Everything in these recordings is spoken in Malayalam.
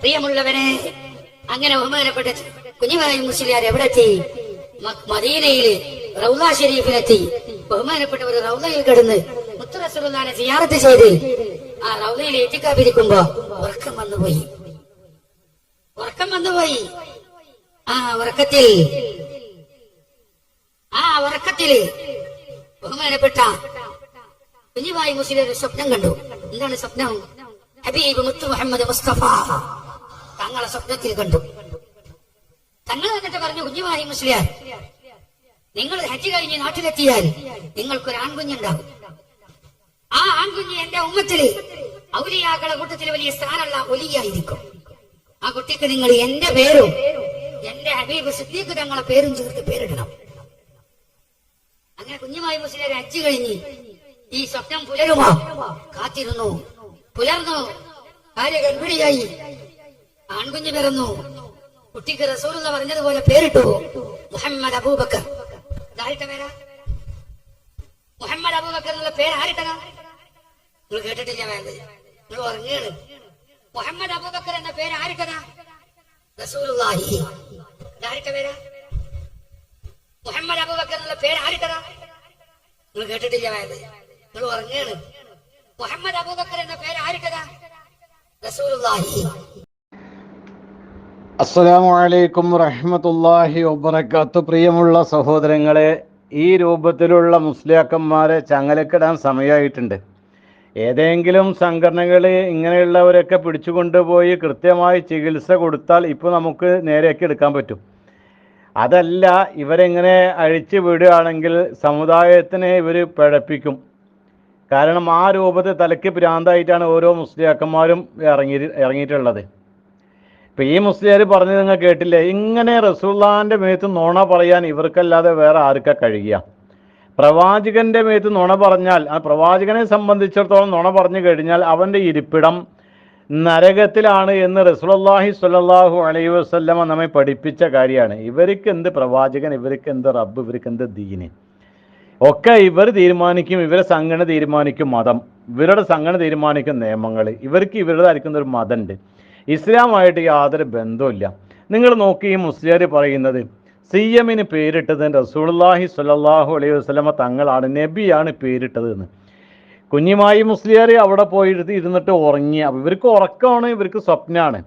പ്രിയമുള്ളവനെ അങ്ങനെ ബഹുമാനപ്പെട്ട കുഞ്ഞുമായി മുസ്ലിയാർ എവിടെ എത്തി മദീനയിൽ റൗല ഷെരീഫിലെത്തി. ബഹുമാനപ്പെട്ട ഒരു റൗലയിൽ കിടന്ന് മുത്തറസുലാനെ സിയാറത്ത് ചെയ്ത് ആ റൗലയിൽ എത്തിക്കാതിരിക്കുമ്പോ ഉറക്കം വന്നുപോയി ഉറക്കം വന്നുപോയി ആ ഉറക്കത്തിൽ ആ ഉറക്കത്തിൽ ബഹുമാനപ്പെട്ട കുഞ്ഞുമായി മുസ്ലിം സ്വപ്നം കണ്ടു. എന്താണ് സ്വപ്നം? ഹബീബ് മുത്തു മുഹമ്മദ് മുസ്തഫ. തങ്ങളെ സ്വപ്നത്തിൽ കണ്ടു. തങ്ങൾ എന്നിട്ട് പറഞ്ഞു കുഞ്ഞുമായി മുസ്ലിയാർ നിങ്ങൾ ഹജ്ജ് കഴിഞ്ഞ് നാട്ടിലെത്തിയാൽ നിങ്ങൾക്കൊരു ആൺകുഞ്ഞുണ്ടാവും ആ ആൺകുഞ്ഞ് എന്റെ ഉമ്മത്തിൽ ഔലിയാക്കളെ കൂട്ടത്തിൽ വലിയ സ്ഥാനമുള്ള ഒലിയായിരിക്കും. ആ കുട്ടിക്ക് നിങ്ങൾ എന്റെ പേരും എന്റെ ഹബീബ് സിദ്ദീഖ് തങ്ങളെ പേരും ചേർത്ത് പേരിടണം. അങ്ങനെ കുഞ്ഞുമായി മുസ്ലിയാർ ഹജ്ജ് കഴിഞ്ഞ് ഈ സ്വപ്നം പുലരുമോ? കാത്തിരുന്നു. പുലർന്നു. ഭാര്യ ഗർഭിണിയായി ആൺകുഞ്ഞ് പിറന്നു. കുട്ടിക്ക് റസൂലുള്ള പറഞ്ഞതുപോലെ പേരിട്ടു. മുഹമ്മദ് അബൂബക്കർ. ഇതാരുടെ പേരാ? മുഹമ്മദ് അബൂബക്കർ എന്നുള്ള പേര് ആരിട്ടതാ? നിങ്ങൾ കേട്ടിട്ടില്ല വേണ്ട നിങ്ങൾ ഉറങ്ങുകയാണ്. മുഹമ്മദ് അബൂബക്കർ എന്ന പേര് ആരിട്ടതാ? റസൂലുള്ളാഹി. ഇതാരുടെ പേരാ? മുഹമ്മദ് അബൂബക്കർ എന്നുള്ള പേര് ആരിട്ടതാ? നിങ്ങൾ കേട്ടിട്ടില്ല വേണ്ട നിങ്ങൾ ഉറങ്ങുകയാണ്. മുഹമ്മദ് അബൂബക്കർ എന്ന പേര് ആരിട്ടതാ? അസ്സലാമു അലൈക്കും റഹ്മത്തുള്ളാഹി വബറകാത്തു. പ്രിയമുള്ള സഹോദരങ്ങളെ ഈ രൂപത്തിലുള്ള മുസ്ലിയാക്കന്മാരെ ചങ്ങലക്കിടാൻ സമയമായിട്ടുണ്ട് ഏതെങ്കിലും സംഘടനകൾ ഇങ്ങനെയുള്ളവരൊക്കെ പിടിച്ചുകൊണ്ടുപോയി കൃത്യമായി ചികിത്സ കൊടുത്താൽ ഇപ്പോൾ നമുക്ക് നേരെയൊക്കെ എടുക്കാൻ പറ്റും. അതല്ല ഇവരെങ്ങനെ അഴിച്ചു വിടുകയാണെങ്കിൽ സമുദായത്തിനെ ഇവർ പിഴപ്പിക്കും. കാരണം ആ രൂപത്തിൽ തലയ്ക്ക് ഭ്രാന്തായിട്ടാണ് ഓരോ മുസ്ലിയാക്കന്മാരും ഇറങ്ങി ഇറങ്ങിയിട്ടുള്ളത്. ഇപ്പം ഈ മുസ്ലിയാർ പറഞ്ഞത് നിങ്ങൾ കേട്ടില്ലേ? ഇങ്ങനെ റസൂള്ളാന്റെ മേത്ത് നുണ പറയാൻ ഇവർക്കല്ലാതെ വേറെ ആർക്ക കഴിയുക? പ്രവാചകന്റെ മേത്ത് നുണ പറഞ്ഞാൽ ആ പ്രവാചകനെ സംബന്ധിച്ചിടത്തോളം നുണ പറഞ്ഞു കഴിഞ്ഞാൽ അവന്റെ ഇരിപ്പിടം നരകത്തിലാണ് എന്ന് റസൂലുള്ളാഹി സ്വല്ലല്ലാഹു അലൈഹി വസല്ലമ നമ്മെ പഠിപ്പിച്ച കാര്യമാണ്. ഇവർക്ക് എന്ത് പ്രവാചകൻ ഇവർക്ക് എന്ത് റബ്ബ് ഇവർക്ക് എന്ത് ദീന്? ഒക്കെ ഇവർ തീരുമാനിക്കും ഇവരെ സംഘടന തീരുമാനിക്കും മതം. ഇവരുടെ സംഘടന തീരുമാനിക്കും നിയമങ്ങൾ ഇവർക്ക് ഇവരുടേതായിരിക്കുന്ന ഒരു മതമുണ്ട് ഇസ്ലാമായിട്ട് യാതൊരു ബന്ധവുമില്ല നിങ്ങൾ നോക്കി ഈ മുസ്ലിയാർ പറയുന്നത് സി എമ്മിന് പേരിട്ടത് റസൂലുള്ളാഹി സ്വല്ലല്ലാഹു അലൈഹി വസ്ലമ തങ്ങളാണ് നബിയാണ് പേരിട്ടത് എന്ന് കുഞ്ഞിമായി മുസ്ലിയാർ അവിടെ പോയിട്ട് ഇരുന്നിട്ട് ഉറങ്ങി. ഇവർക്ക് ഉറക്കമാണ് ഇവർക്ക് സ്വപ്നമാണ്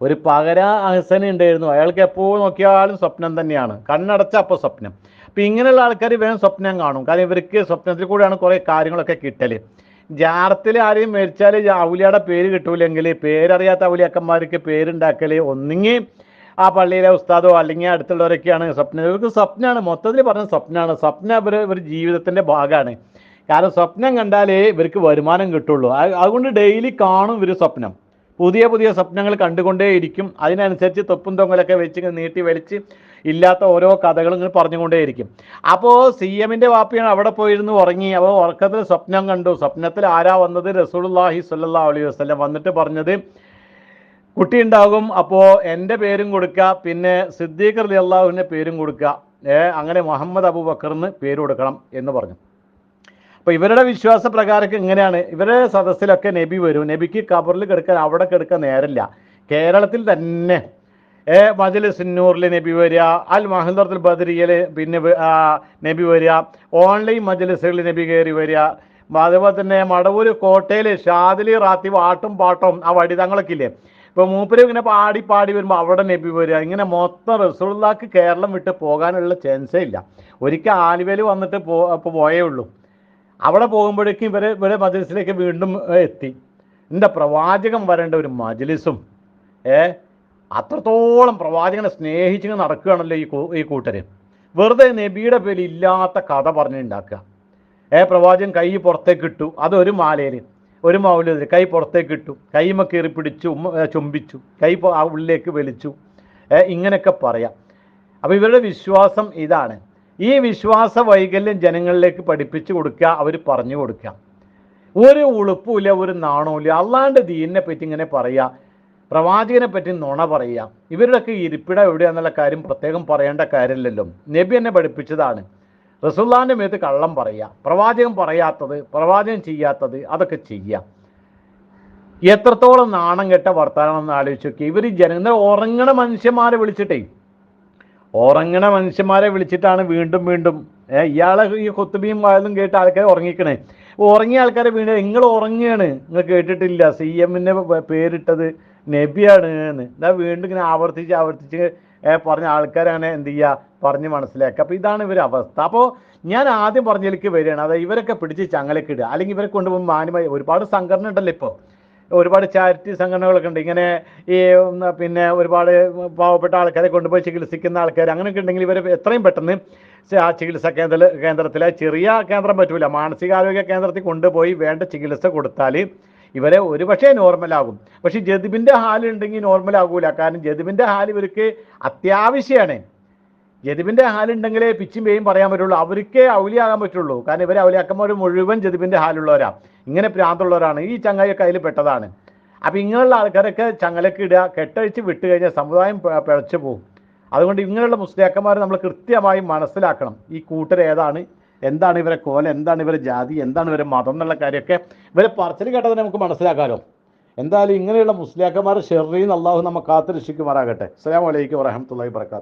ഒരു പകര അഹസന ഉണ്ടായിരുന്നു. അയാൾക്ക് എപ്പോൾ നോക്കിയാലും സ്വപ്നം തന്നെയാണ്. കണ്ണടച്ച അപ്പോൾ സ്വപ്നം. അപ്പം ഇങ്ങനെയുള്ള ആൾക്കാർ വേഗം സ്വപ്നം കാണും. കാരണം ഇവർക്ക് സ്വപ്നത്തിൽ കൂടെയാണ് കുറേ കാര്യങ്ങളൊക്കെ കിട്ടൽ. ജാറത്തിൽ ആരെയും മരിച്ചാൽ ഔലിയുടെ പേര് കിട്ടൂലെങ്കിൽ പേരറിയാത്ത ഔലിയാക്കന്മാർക്ക് പേരുണ്ടാക്കൽ ഒന്നുകിൽ ആ പള്ളിയിലെ ഉസ്താദോ അല്ലെങ്കിൽ അടുത്തുള്ളവരൊക്കെയാണ് സ്വപ്നം. ഇവർക്ക് സ്വപ്നമാണ് മൊത്തത്തിൽ പറഞ്ഞ സ്വപ്നമാണ് സ്വപ്നം ഇവർ ഒരു ജീവിതത്തിന്റെ ഭാഗമാണ് കാരണം സ്വപ്നം കണ്ടാലേ ഇവർക്ക് വരുമാനം കിട്ടുള്ളൂ. അതുകൊണ്ട് ഡെയിലി കാണും ഇവർ സ്വപ്നം. പുതിയ പുതിയ സ്വപ്നങ്ങൾ കണ്ടുകൊണ്ടേയിരിക്കും. അതിനനുസരിച്ച് തൊപ്പും തൊങ്ങലൊക്കെ വെച്ച് നീട്ടി വലിച്ച് ഇല്ലാത്ത ഓരോ കഥകളും ഇങ്ങനെ പറഞ്ഞുകൊണ്ടേയിരിക്കും. അപ്പോൾ സി എമ്മിന്റെ വാപ്പിയാണ് അവിടെ പോയിരുന്നു ഉറങ്ങി. അപ്പോൾ ഉറക്കത്തിൽ സ്വപ്നം കണ്ടു. സ്വപ്നത്തിൽ ആരാ വന്നത്? റസൂലുള്ളാഹി സല്ലാ അലൈഹി വസ്ലം വന്നിട്ട് പറഞ്ഞത് കുട്ടി ഉണ്ടാകും അപ്പോൾ എന്റെ പേരും കൊടുക്കുക പിന്നെ സിദ്ദീഖ് അലി അള്ളാഹുവിന്റെ പേരും കൊടുക്കുക അങ്ങനെ മുഹമ്മദ് അബൂബക്കറിന് പേര് കൊടുക്കണം എന്ന് പറഞ്ഞു. അപ്പോൾ ഇവരുടെ വിശ്വാസ പ്രകാരം ഇങ്ങനെയാണ്. ഇവരുടെ സദസ്സിലൊക്കെ നബി വരും. നബിക്ക് കബറിൽ കിടക്കാൻ അവിടെ കിടക്കാൻ നേരമില്ല. കേരളത്തിൽ തന്നെ സിന്നൂറിൽ നബി വരിക അൽ മഹദർത്തുൽ ബദരിയൽ പിന്നെ നബി വരിക ഓൺലൈൻ മജലിസുകളിൽ നബി കയറി വരിക അതുപോലെ തന്നെ മടവൂർ കോട്ടയിൽ ഷാദിലി റാത്തി ആട്ടും പാട്ടും ആ വടിതങ്ങളൊക്കെ ഇല്ലേ? ഇപ്പോൾ മൂപ്പര് ഇങ്ങനെ പാടി പാടി വരുമ്പോൾ അവിടെ നബി വരിക. ഇങ്ങനെ മൊത്തം റസൂള്ളാക്ക് കേരളം വിട്ട് പോകാനുള്ള ചാൻസേ ഇല്ല. ഒരിക്കൽ ആലുവയിൽ വന്നിട്ട് പോ പോയേ ഉള്ളൂ. അവിടെ പോകുമ്പോഴേക്കും ഇവരെ ഇവരെ മജലിസിലേക്ക് വീണ്ടും എത്തി. എന്റെ പ്രവാചകം വരേണ്ട ഒരു മജലിസും ഏ അത്രത്തോളം പ്രവാചകനെ സ്നേഹിച്ചിങ്ങനെ നടക്കുകയാണല്ലോ ഈ ഈ കൂട്ടർ വെറുതെ നബിയുടെ പേരിൽ ഇല്ലാത്ത കഥ പറഞ്ഞുണ്ടാക്കുക ഏ പ്രവാചകൻ കൈ പുറത്തേക്ക് ഇട്ടു. അതൊരു മാലയിൽ ഒരു മൗലിൽ കൈ പുറത്തേക്ക് ഇട്ടു. കൈമ കീറി പിടിച്ചു ചുംബിച്ചു. കൈ ഉള്ളിലേക്ക് വലിച്ചു. ഇങ്ങനെയൊക്കെ പറയാം. അപ്പോൾ ഇവരുടെ വിശ്വാസം ഇതാണ്. ഈ വിശ്വാസ വൈകല്യം ജനങ്ങളിലേക്ക് പഠിപ്പിച്ചു കൊടുക്കുക അവർ പറഞ്ഞു കൊടുക്കുക. ഒരു ഉളുപ്പുമില്ല ഒരു നാണവുമില്ല. അള്ളാണ്ട് ദീനിനെ പറ്റി ഇങ്ങനെ പറയുക പ്രവാചകനെ പറ്റി നുണ പറയുക. ഇവരുടെയൊക്കെ ഇരിപ്പിടം എവിടെയാണെന്നുള്ള കാര്യം പ്രത്യേകം പറയേണ്ട കാര്യമില്ലല്ലോ. നബി എന്നെ പഠിപ്പിച്ചതാണ്. റസുല്ലാന്റെ മേത്ത് കള്ളം പറയുക. പ്രവാചകൻ പറയാത്തത് പ്രവാചകൻ ചെയ്യാത്തത് അതൊക്കെ ചെയ്യുക. എത്രത്തോളം നാണം കെട്ട വർത്താനം ആലോചിച്ച് നോക്കി ഇവർ ജനങ്ങൾ ഉറങ്ങണ മനുഷ്യന്മാരെ വിളിച്ചിട്ടേ ഉറങ്ങണ മനുഷ്യന്മാരെ വിളിച്ചിട്ടാണ് വീണ്ടും വീണ്ടും ഇയാളെ ഈ കൊത്തുബിയും വായതും കേട്ട് ആൾക്കാർ ഉറങ്ങിക്കണേ. ഉറങ്ങിയ ആൾക്കാരെ വീണ്ടും നിങ്ങൾ ഉറങ്ങുകയാണ് നിങ്ങൾ കേട്ടിട്ടില്ല സി എമ്മിന്റെ പേരിട്ടത് നബിയാണ് എന്ന്. വീണ്ടും ഇങ്ങനെ ആവർത്തിച്ച് ആവർത്തിച്ച് പറഞ്ഞ ആൾക്കാരാണ് എന്ത് ചെയ്യുക പറഞ്ഞ് മനസ്സിലാക്കുക. അപ്പോൾ ഇതാണ് ഇവരുടെ അവസ്ഥ. അപ്പോൾ ഞാൻ ആദ്യം പറഞ്ഞതിലേക്ക് വരികയാണ്. അതായത് ഇവരൊക്കെ പിടിച്ച് ചങ്ങലക്കിടുക. അല്ലെങ്കിൽ ഇവരെ കൊണ്ടുപോകുമ്പോൾ മാന്യമായി ഒരുപാട് സംഘടന ഉണ്ടല്ലോ ഇപ്പോൾ ഒരുപാട് ചാരിറ്റി സംഘടനകളൊക്കെ ഉണ്ട്. ഇങ്ങനെ ഈ പിന്നെ ഒരുപാട് പാവപ്പെട്ട ആൾക്കാരെ കൊണ്ടുപോയി ചികിത്സിക്കുന്ന ആൾക്കാർ അങ്ങനെയൊക്കെ ഉണ്ടെങ്കിൽ ഇവർ എത്രയും പെട്ടെന്ന് ആ ചികിത്സാ കേന്ദ്ര കേന്ദ്രത്തിലെ ചെറിയ കേന്ദ്രം പറ്റൂല. മാനസികാരോഗ്യ കേന്ദ്രത്തിൽ കൊണ്ടുപോയി വേണ്ട ചികിത്സ കൊടുത്താൽ ഇവരെ ഒരുപക്ഷെ നോർമലാകും പക്ഷേ ജതിബിന്റെ ഹാലുണ്ടെങ്കിൽ നോർമലാകൂല കാരണം ജതിബിന്റെ ഹാൽ ഇവർക്ക് അത്യാവശ്യമാണ് ജതിബിന്റെ ഹാലുണ്ടെങ്കിലേ പിച്ചും പേയും പറയാൻ പറ്റുള്ളൂ. അവർക്ക് ഔലിയാകാൻ പറ്റുള്ളൂ. കാരണം ഇവരെ ഔലിയാക്കന്മാർ മുഴുവൻ ജതിബിന്റെ ഹാലുള്ളവരാ. ഇങ്ങനെ പ്രാന്തുള്ളവരാണ് ഈ ചങ്ങായിയൊക്കെ അതിൽ പെട്ടതാണ്. അപ്പം ഇങ്ങനെയുള്ള ആൾക്കാരൊക്കെ ചങ്ങലൊക്കെ ഇടുക കെട്ടഴിച്ച് വിട്ട് കഴിഞ്ഞാൽ സമുദായം പിഴച്ചു പോകും. അതുകൊണ്ട് ഇങ്ങനെയുള്ള മുസ്ലിയാക്കന്മാർ നമ്മൾ കൃത്യമായി മനസ്സിലാക്കണം. ഈ കൂട്ടർ ഏതാണ്? എന്താണ് ഇവരെ കോല? എന്താണ് ഇവരെ ജാതി? എന്താണ് ഇവരെ മതം എന്നുള്ള കാര്യമൊക്കെ ഇവരെ പറച്ചിൽ കേട്ടത് നമുക്ക് മനസ്സിലാക്കാമല്ലോ എന്തായാലും ഇങ്ങനെയുള്ള മുസ്ലിയാക്കന്മാർ ഷെറിന്ന് അള്ളാഹു നമ്മൾ കാത്തു രക്ഷിക്കുമാറാകട്ടെ. അസ്സാം വലൈക്കും വറഹമത്തുള്ളാഹി വർക്കാത്തു